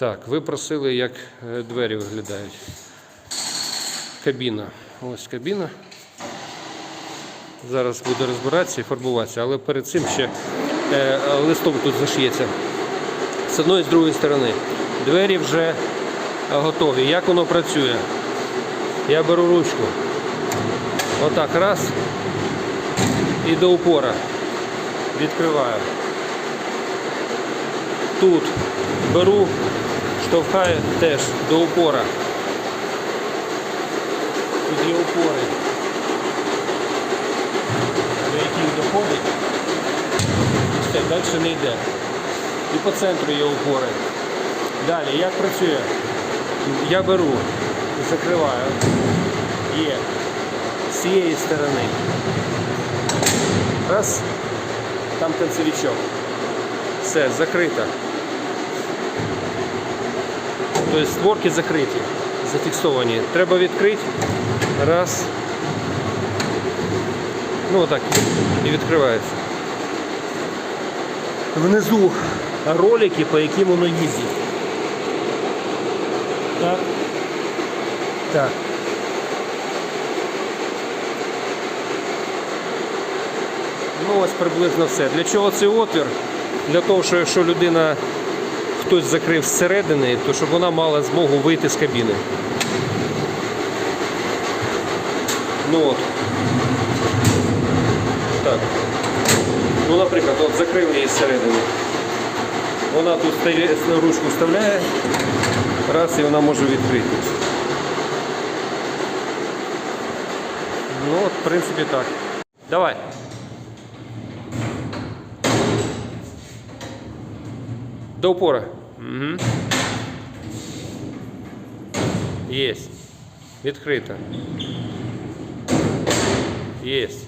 Так, ви просили, як е, двері виглядають. Кабіна. Ось кабіна. Зараз буде розбиратися і фарбуватися, але перед цим ще е, листом тут зашиється. З одної і з другої сторони. Двері вже готові. Як воно працює? Я беру ручку. Отак, раз. І до упора. Відкриваю. Тут беру, штовхаю теж до упора. Тут є упори, до яких доходить. Все, далі не йде. І по центру є упори. Далі, як працює? Я беру, закриваю. Є. З цієї сторони. Раз. Там концевичок. Все, закрито. Тобто створки закриті, зафіксовані. Треба відкрити. Раз. Ну отак. І відкривається. Внизу ролики, по яким воно їздить. Так. Так. Ну ось приблизно все. Для чого цей отвір? Для того, що якщо людина хтось закрив зсередини, то щоб вона мала змогу вийти з кабіни. Ну от. Так. Ну, наприклад, от закрив її зсередини. Вона тут ручку вставляє, раз і вона може відкрити. Ну от, в принципі, так. Давай. До упора. Угу. Єсть. Відкрито. Єсть.